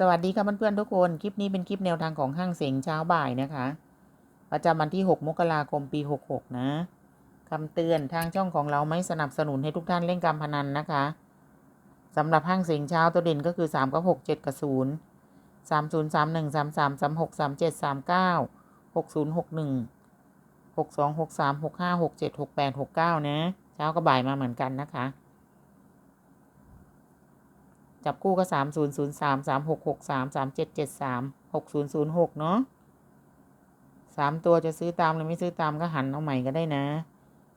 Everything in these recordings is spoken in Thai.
สวัสดีค่ะเพื่อนๆทุกคน คลิปนี้เป็นคลิปแนวทางของห้างเสียงเช้าบ่ายนะคะ ประจำวันที่ 6 มกราคมปี 66 นะคำเตือนทางช่องของเราไม่สนับสนุนให้ทุกท่านเล่นการพนันนะคะสำหรับห้างเสียงเช้าตัวเด่นก็คือ 3 กับ 6 7 กับ 0 3 0 3 1 3 3 3 6 3 7 3 9 6 0 6 1 6 2 6 3 6 5 6 7 6 8 6 9 นะ เช้ากับบ่ายมาเหมือนกันนะคะ จับคู่ก็สามศูนย์ศูนย์สามสามหกหกสามสามเจ็ดเจ็ดสามหกศูนย์ศูนย์หกเนาะสามตัวจะซื้อตามหรือไม่ซื้อตามก็หันเอาใหม่ก็ได้นะ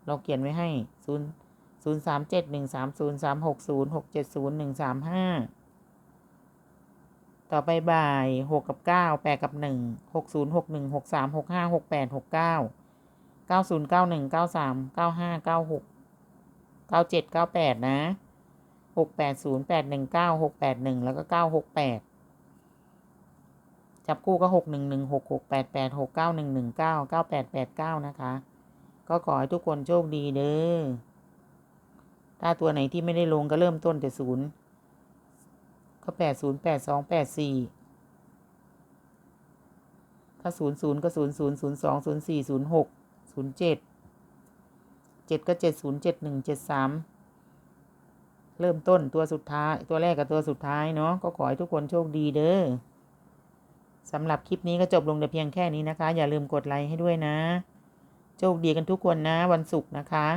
เราเขียนไว้ให้ศูนย์ศูนย์สามเจ็ดหนึ่งสามศูนย์สามหกศูนย์หกเจ็ดศูนย์หนึ่งสามห้าต่อไปบ่ายหกกับเก้าแปดกับหนึ่งหกศูนย์หกหนึ่งหกสามหกห้าหกแปดหกเก้าเก้าศูนย์เก้าหนึ่งเก้าสามเก้าห้าเก้าหกเก้าเจ็ดเก้าแปดนะ หกแปดศูนย์แปดหนึ่งเก้าหกแปดหนึ่งแล้วก็เก้าหกแปดจับคู่ก็หกหนึ่งหนึ่งหกหกแปดแปดหกเก้าหนึ่งหนึ่งเก้าเก้าแปดแปดเก้านะคะ ก็ขอให้ทุกคนโชคดีเด้อ ถ้าตัวไหนที่ไม่ได้ลงก็เริ่มต้นแต่ศูนย์ก็แปดศูนย์แปดสองแปดสี่ถ้าศูนย์ศูนย์ก็ศูนย์ศูนย์ศูนย์สองศูนย์สี่ศูนย์หกศูนย์เจ็ดเจ็ดก็เจ็ดศูนย์เจ็ดหนึ่งเจ็ดสาม เริ่มต้นตัวสุดท้าย ตัวแรกกับตัวสุดท้ายเนาะก็ขอให้ทุกคนโชคดีเด้อสำหรับคลิปนี้ก็จบลงแต่เพียงแค่นี้นะคะ อย่าลืมกดไลค์ให้ด้วยนะ โชคดีกันทุกคนนะวันศุกร์นะคะ